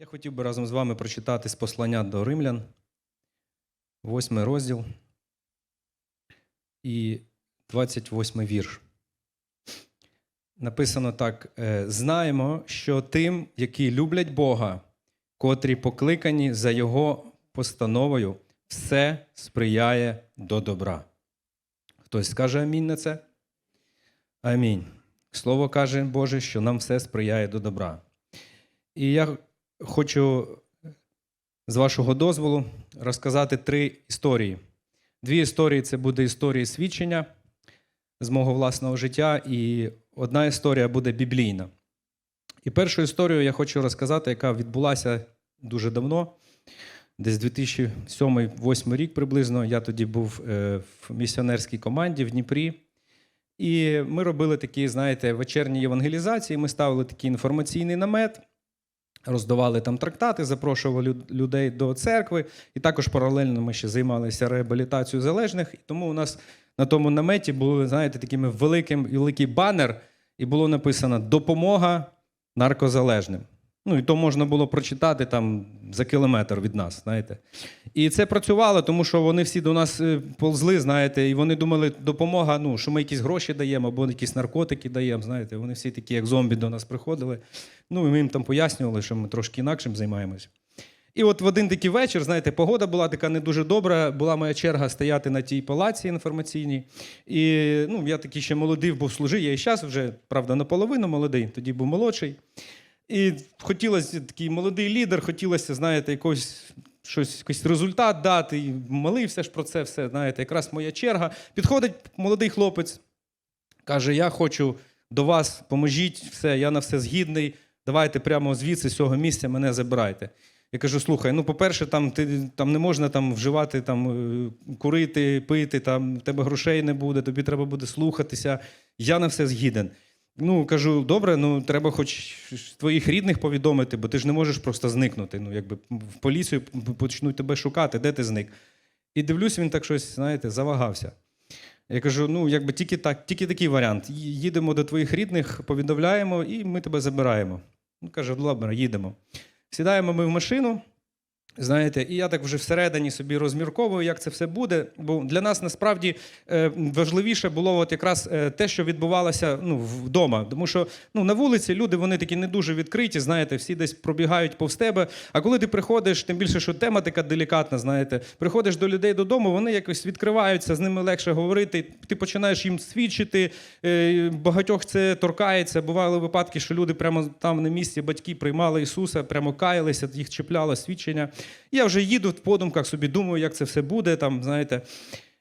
Я хотів би разом з вами прочитати з послання до римлян, восьмий розділ і 28 вірш. Написано так: е, знаємо, що тим, які люблять Бога, котрі покликані за Його постановою, все сприяє до добра. Хтось скаже амінь на це? Амінь. Слово каже Боже, що нам все сприяє до добра. І я хочу з вашого дозволу розказати три історії. Дві історії це буде історії свідчення з мого власного життя, і одна історія буде біблійна. І першу історію я хочу розказати, яка відбулася дуже давно, десь 2007-2008 рік приблизно. Я тоді був е, в місіонерській команді в Дніпрі. І ми робили такі, знаєте, вечірні євангелізації. Ми ставили такий інформаційний намет, роздавали там трактати, запрошували людей до церкви. І також паралельно ми ще займалися реабілітацією залежних. І тому у нас на тому наметі був, знаєте, такий великим великий банер, і було написано Допомога наркозалежним. Ну, і то можна було прочитати там за кілометр від нас, знаєте. І це працювало, тому що вони всі до нас е, ползли, знаєте, і вони думали, допомога, ну, що ми якісь гроші даємо або якісь наркотики даємо. Знаєте, вони всі такі, як зомбі, до нас приходили. Ну, і ми їм там пояснювали, що ми трошки інакшим займаємось. І от в один такий вечір, знаєте, погода була така не дуже добра. Була моя черга стояти на тій палаці інформаційній. І ну, я такий ще молодий був служив, я і зараз вже, правда, наполовину молодий, тоді був молодший. І хотілося такий молодий лідер, хотілося, знаєте, якось щось, якийсь результат дати. І молився ж про це все. Знаєте, якраз моя черга. Підходить молодий хлопець, каже: Я хочу до вас, поможіть, все, я на все згідний. Давайте прямо звідси, з цього місця мене забирайте. Я кажу: слухай, ну, по-перше, там ти там не можна там вживати, там е, курити, пити, там в тебе грошей не буде, тобі треба буде слухатися. Я на все згіден. Ну, кажу, добре, ну треба хоч твоїх рідних повідомити, бо ти ж не можеш просто зникнути. Ну, якби в поліцію почнуть тебе шукати, де ти зник. І дивлюсь, він так щось, знаєте, завагався. Я кажу: ну, якби тільки так, тільки такий варіант. Їдемо до твоїх рідних, повідомляємо, і ми тебе забираємо. Ну, каже, добре, їдемо. Сідаємо ми в машину. Знаєте, і я так вже всередині собі розмірковую, як це все буде. Бо для нас насправді е, важливіше було от якраз е, те, що відбувалося ну, вдома. Тому що ну, на вулиці люди вони такі не дуже відкриті, знаєте, всі десь пробігають повз тебе. А коли ти приходиш, тим більше, що тема така делікатна, знаєте, приходиш до людей додому, вони якось відкриваються, з ними легше говорити. Ти починаєш їм свідчити. е, Багатьох це торкається. Бували випадки, що люди прямо там на місці батьки приймали Ісуса, прямо каялися, їх чіпляло свідчення. Я вже їду в подумках, собі думаю, як це все буде. Там, знаєте.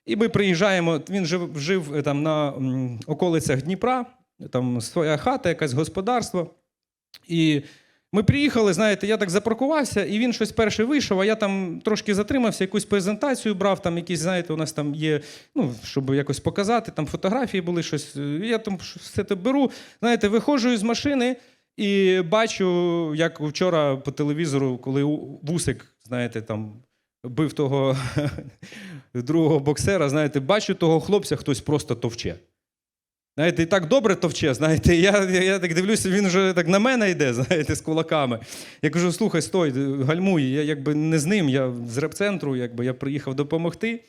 І ми приїжджаємо. Він жив, жив е, там на околицях Дніпра, там своя хата, якесь господарство. І ми приїхали, знаєте, я так запаркувався, і він щось перше вийшов, а я там трошки затримався, якусь презентацію брав, там якісь, знаєте, у нас там є, ну, щоб якось показати, там фотографії були щось. е, Я там все це беру. Знаєте, виходжу із машини і бачу, як вчора по телевізору, коли вусик, знаєте, там бив того другого боксера, знаєте, бачу того хлопця, хтось просто товче. Знаєте, і так добре товче, знаєте, я, я, так дивлюся, він вже так на мене йде, знаєте, з кулаками. Я кажу: слухай, стой, гальмуй, я якби не з ним, я з репцентру, якби я приїхав допомогти.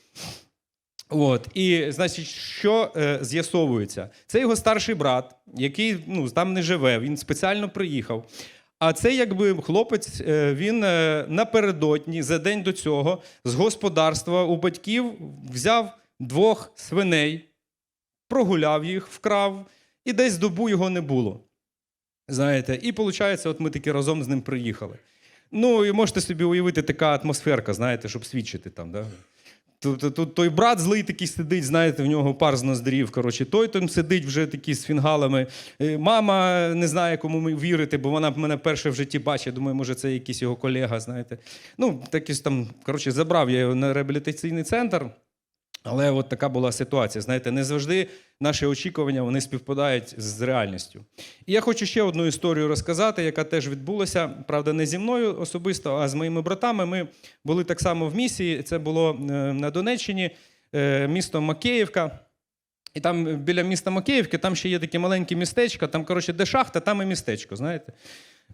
От, і, значить, що е, з'ясовується? Це його старший брат, який ну, там не живе, він спеціально приїхав. А це якби хлопець, е, він е, напередодні, за день до цього, з господарства у батьків взяв двох свиней, прогуляв їх, вкрав, і десь добу його не було. Знаєте, і виходить, от ми таки разом з ним приїхали. Ну, і можете собі уявити така атмосферка, знаєте, щоб свідчити там. Да? Тут, тут, той брат злий такий сидить, знаєте, в нього пар з ноздрів. Коротше, той там сидить вже такий з фінгалами. Е, Мама не знає, кому вірити, бо вона мене перше в житті бачить. Думаю, може, це якийсь його колега, знаєте. Ну, так там, коротше, забрав я його на реабілітаційний центр. Але от така була ситуація. Знаєте, не завжди наші очікування вони співпадають з реальністю. І я хочу ще одну історію розказати, яка теж відбулася. Правда, не зі мною особисто, а з моїми братами. Ми були так само в місії. Це було е, на Донеччині, е, місто Макеївка. І там біля міста Макеївки там ще є таке маленьке містечко, там, коротше, де шахта, там і містечко, знаєте.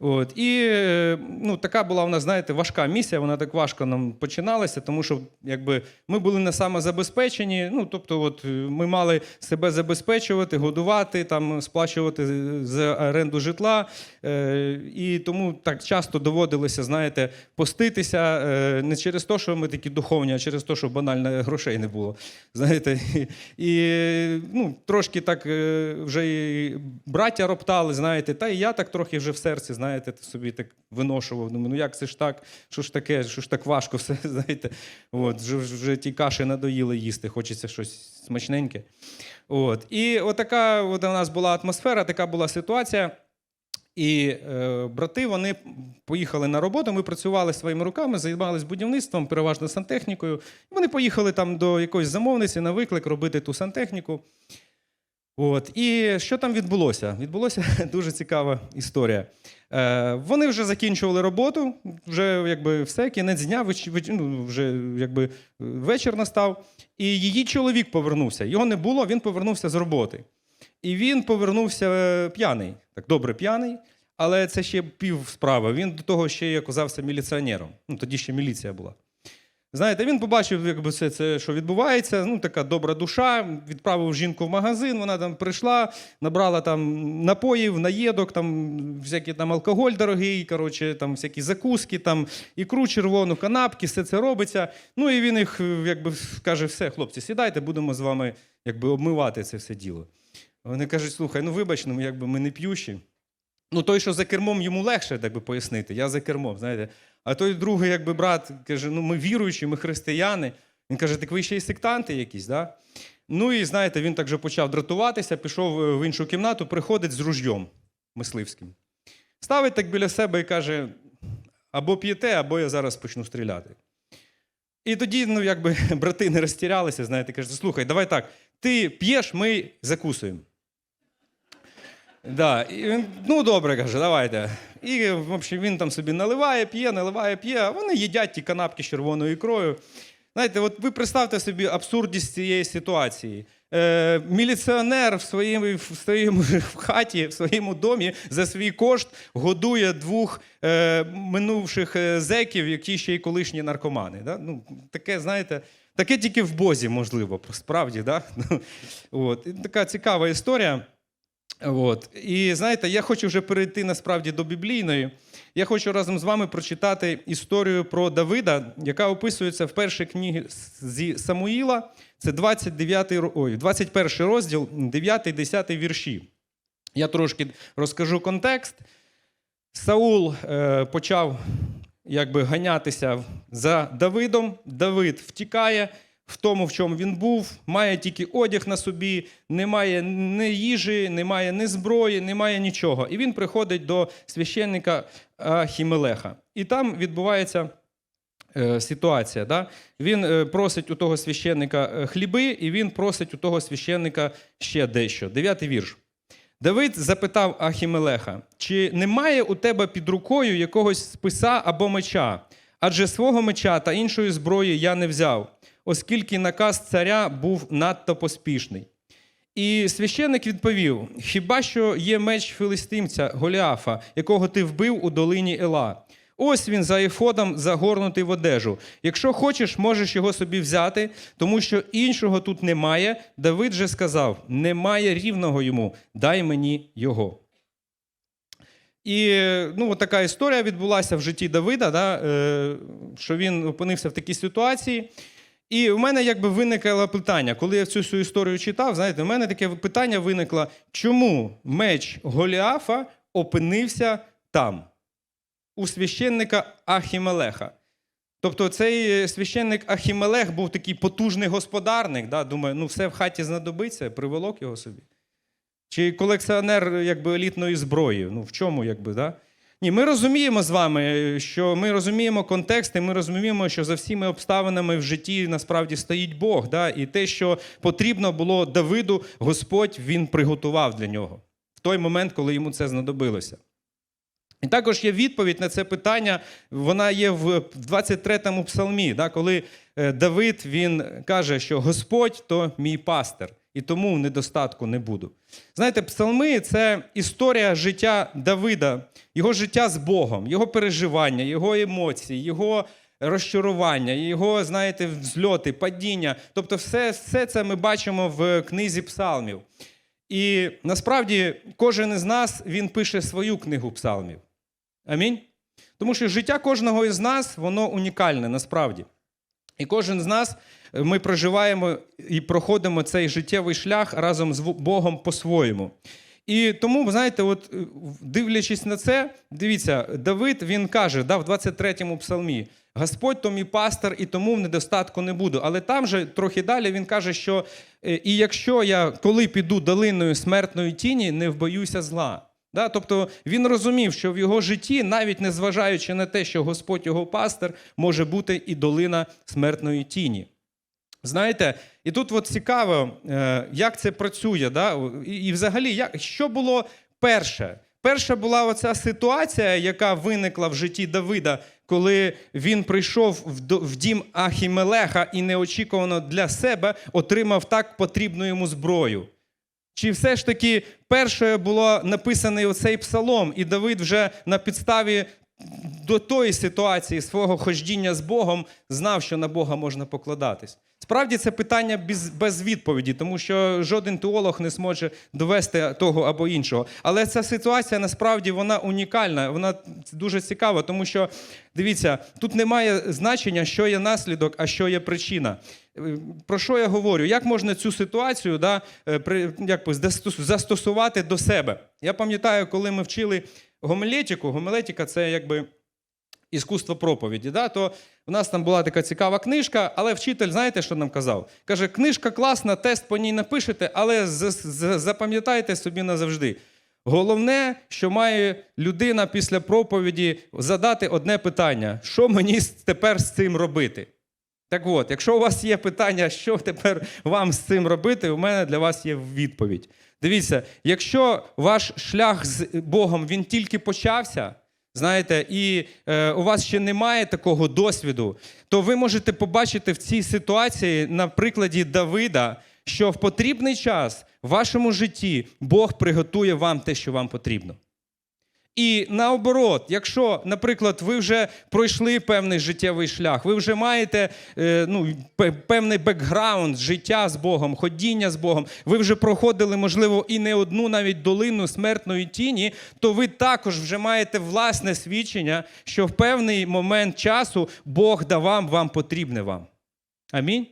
От. І е, ну, така була у нас, знаєте, важка місія, вона так важко нам починалася, тому що якби, ми були не самозабезпечені. Ну, тобто, от, е, ми мали себе забезпечувати, годувати, там, сплачувати за оренду житла. Е, і тому так часто доводилося, знаєте, поститися е, не через те, що ми такі духовні, а через те, що банально грошей не було. Знаєте, і, ну, трошки так е, вже і браття роптали, знаєте, та і я так трохи вже в серці, знаєте, собі так виношував. Думаю, ну як це ж так? Що ж таке, що ж так важко все, знаєте? От, вже, вже ті каші надоїли їсти, хочеться щось смачненьке. От. І отака от у нас була атмосфера, така була ситуація. І е, брати вони поїхали на роботу. Ми працювали своїми руками, займалися будівництвом, переважно сантехнікою. Вони поїхали там до якоїсь замовниці на виклик робити ту сантехніку. От. І що там відбулося? Відбулося дуже цікава історія. Е, вони вже закінчували роботу, вже якби все, кінець дня, ну, вже якби вечір настав. І її чоловік повернувся. Його не було, він повернувся з роботи. І він повернувся е, п'яний, так добре п'яний, але це ще пів справи. Він до того ще й оказався міліціонером. Ну, тоді ще міліція була. Знаєте, він побачив, якби все це, що відбувається. Ну, така добра душа. Відправив жінку в магазин. Вона там прийшла, набрала там напоїв, наєдок, там всякий там алкоголь дорогий, коротше, там всякі закуски, там ікру червону, канапки, все це робиться. Ну і він їх якби каже: все, хлопці, сідайте, будемо з вами якби обмивати це все діло. Вони кажуть: слухай, ну вибач, ну якби ми не п'ющі. Ну, той, що за кермом, йому легше так би пояснити. Я за кермом, знаєте. А той другий, якби брат, каже: ну ми віруючі, ми християни. Він каже, так ви ще й сектанти якісь, да? Ну і знаєте, він так же почав дратуватися, пішов е, в іншу кімнату, приходить з ружьом мисливським. Ставить так біля себе і каже: або п'єте, або я зараз почну стріляти. І тоді, ну, якби брати не розтірялися, знаєте, кажуть, слухай, давай так, ти п'єш, ми закусуємо. Да. І він, ну добре, каже, давайте. І в общем, він там собі наливає, п'є, наливає, п'є, а вони їдять ті канапки з червоною ікрою. Знаєте, от ви представте собі абсурдність цієї ситуації. Е, міліціонер в своєму, в своєму в хаті, в своєму домі за свій кошт годує двох е, минувших е, зеків, які ще й колишні наркомани. Да? Ну, таке, знаєте, таке тільки в Бозі можливо, справді. Да? От. Така цікава історія. От. І знаєте, я хочу вже перейти насправді до біблійної. Я хочу разом з вами прочитати історію про Давида, яка описується в першій книгі зі Самуїла. Це 29, ой, 21 розділ, 9-10 вірші. Я трошки розкажу контекст. Саул е, почав якби, ганятися за Давидом. Давид втікає в тому, в чому він був, має тільки одяг на собі, немає ні їжі, немає ні зброї, немає нічого. І він приходить до священника Ахімелеха. І там відбувається е, ситуація. Да? Він е, просить у того священника е, хліби, і він просить у того священника ще дещо. Дев'ятий вірш. Давид запитав Ахімелеха, чи немає у тебе під рукою якогось списа або меча? Адже свого меча та іншої зброї я не взяв, оскільки наказ царя був надто поспішний. І священник відповів: Хіба що є меч филистимця Голіафа, якого ти вбив у долині Ела? Ось він за ефодом загорнутий в одежу. Якщо хочеш, можеш його собі взяти, тому що іншого тут немає. Давид же сказав: немає рівного йому, дай мені його. І ну, така історія відбулася в житті Давида, да, е, що він опинився в такій ситуації. І в мене якби виникло питання, коли я цю всю історію читав, знаєте, в мене таке питання виникло, чому меч Голіафа опинився там, у священника Ахімелеха. Тобто цей священник Ахімелех був такий потужний господарник, да, думаю, ну все в хаті знадобиться, приволок його собі. Чи колекціонер якби, елітної зброї? Ну в чому, якби, да? Ні, ми розуміємо з вами, що ми розуміємо контекст, і ми розуміємо, що за всіми обставинами в житті насправді стоїть Бог. Да? І те, що потрібно було Давиду, Господь він приготував для нього в той момент, коли йому це знадобилося. І також є відповідь на це питання, вона є в 23-му псалмі, да, коли е, Давид він каже, що Господь то мій пастир, і тому в недостатку не буду. Знаєте, псалми це історія життя Давида, його життя з Богом, його переживання, його емоції, його розчарування, його, знаєте, взльоти, падіння. Тобто, все, все це ми бачимо в книзі псалмів. І насправді кожен із нас він пише свою книгу псалмів. Амінь. Тому що життя кожного із нас, воно унікальне насправді. І кожен з нас е, ми проживаємо і проходимо цей життєвий шлях разом з Богом по-своєму. І тому, знаєте, от е, дивлячись на це, дивіться, Давид він каже, да, в 23-му псалмі: Господь то мій пастор, і тому в недостатку не буду. Але там же трохи далі він каже, що е, і якщо я коли піду долиною смертної тіні, не вбоюся зла. Да? Тобто він розумів, що в його житті, навіть незважаючи на те, що Господь його пастор, може бути і долина смертної тіні. Знаєте, і тут от цікаво, е, як це працює. Да? І, взагалі, як, що було перше? Перша була оця ситуація, яка виникла в житті Давида, коли він прийшов в дім Ахімелеха і неочікувано для себе отримав так потрібну йому зброю. Чи все ж таки першою було написаний оцей псалом, і Давид вже на підставі до тої ситуації свого хождіння з Богом знав, що на Бога можна покладатись? Справді це питання без, без відповіді, тому що жоден теолог не зможе довести того або іншого. Але ця ситуація насправді вона унікальна, вона дуже цікава, тому що дивіться, тут немає значення, що є наслідок, а що є причина. Е, Про що я говорю? Як можна цю ситуацію да, е, при, як би, застосувати до себе? Я пам'ятаю, коли ми вчили гомелетику, гомелетика це якби іскусство проповіді. Да? То в нас там була така цікава книжка, але вчитель, знаєте, що нам казав? Каже, книжка класна, тест по ній напишете, але запам'ятайте собі назавжди. Головне, що має людина після проповіді задати одне питання: що мені тепер з цим робити? Так от, якщо у вас є питання, що тепер вам з цим робити, у мене для вас є відповідь. Дивіться, якщо ваш шлях з Богом він тільки почався, знаєте, і е, у вас ще немає такого досвіду, то ви можете побачити в цій ситуації на прикладі Давида, що в потрібний час в вашому житті Бог приготує вам те, що вам потрібно. І наоборот, якщо, наприклад, ви вже пройшли певний життєвий шлях, ви вже маєте е, ну, певний бекграунд життя з Богом, ходіння з Богом, ви вже проходили, можливо, і не одну навіть долину смертної тіні, то ви також вже маєте власне свідчення, що в певний момент часу Бог давав вам потрібне вам. Амінь.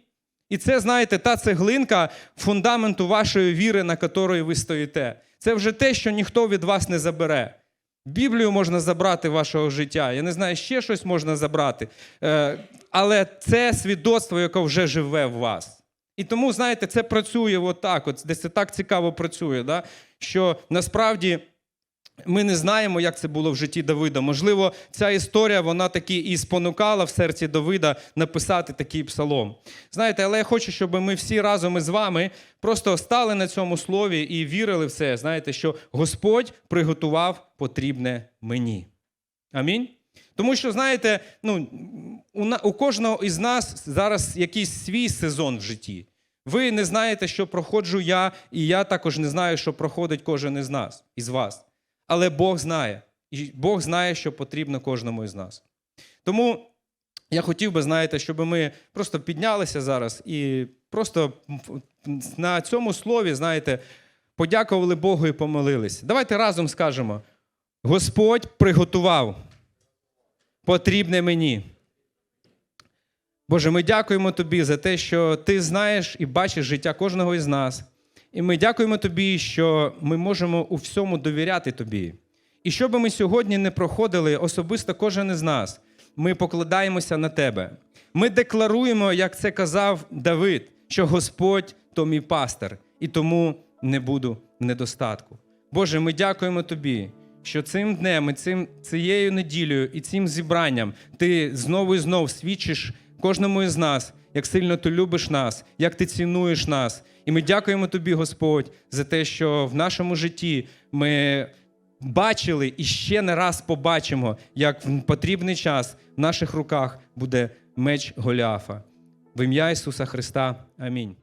І це, знаєте, та цеглинка фундаменту вашої віри, на якої ви стоїте. Це вже те, що ніхто від вас не забере. Біблію можна забрати вашого життя. Я не знаю, ще щось можна забрати. Е, Але це свідоцтво, яке вже живе в вас. І тому, знаєте, це працює отак, от, десь це так цікаво працює, да? що насправді ми не знаємо, як це було в житті Давида. Можливо, ця історія вона таки і спонукала в серці Давида написати такий псалом. Знаєте, але я хочу, щоб ми всі разом із вами просто стали на цьому слові і вірили в це. Знаєте, що Господь приготував потрібне мені. Амінь. Тому що, знаєте, ну, у, кожного із нас зараз якийсь свій сезон в житті. Ви не знаєте, що проходжу я, і я також не знаю, що проходить кожен із нас, із вас. Але Бог знає. І Бог знає, що потрібно кожному із нас. Тому я хотів би, знаєте, щоб ми просто піднялися зараз і просто на цьому слові, знаєте, подякували Богу і помолились. Давайте разом скажемо: Господь приготував потрібне мені. Боже, ми дякуємо Тобі за те, що Ти знаєш і бачиш життя кожного із нас. І ми дякуємо Тобі, що ми можемо у всьому довіряти Тобі. І що би ми сьогодні не проходили, особисто кожен із нас, ми покладаємося на Тебе. Ми декларуємо, як це казав Давид, що Господь то мій пастир, і тому не буду в недостатку. Боже, ми дякуємо Тобі, що цим днем, і цим, цією неділею і цим зібранням ти знову і знову свідчиш кожному із нас, як сильно ти любиш нас, як ти цінуєш нас. І ми дякуємо тобі, Господь, за те, що в нашому житті ми бачили і ще не раз побачимо, як в потрібний час в наших руках буде меч Голіафа. В ім'я Ісуса Христа. Амінь.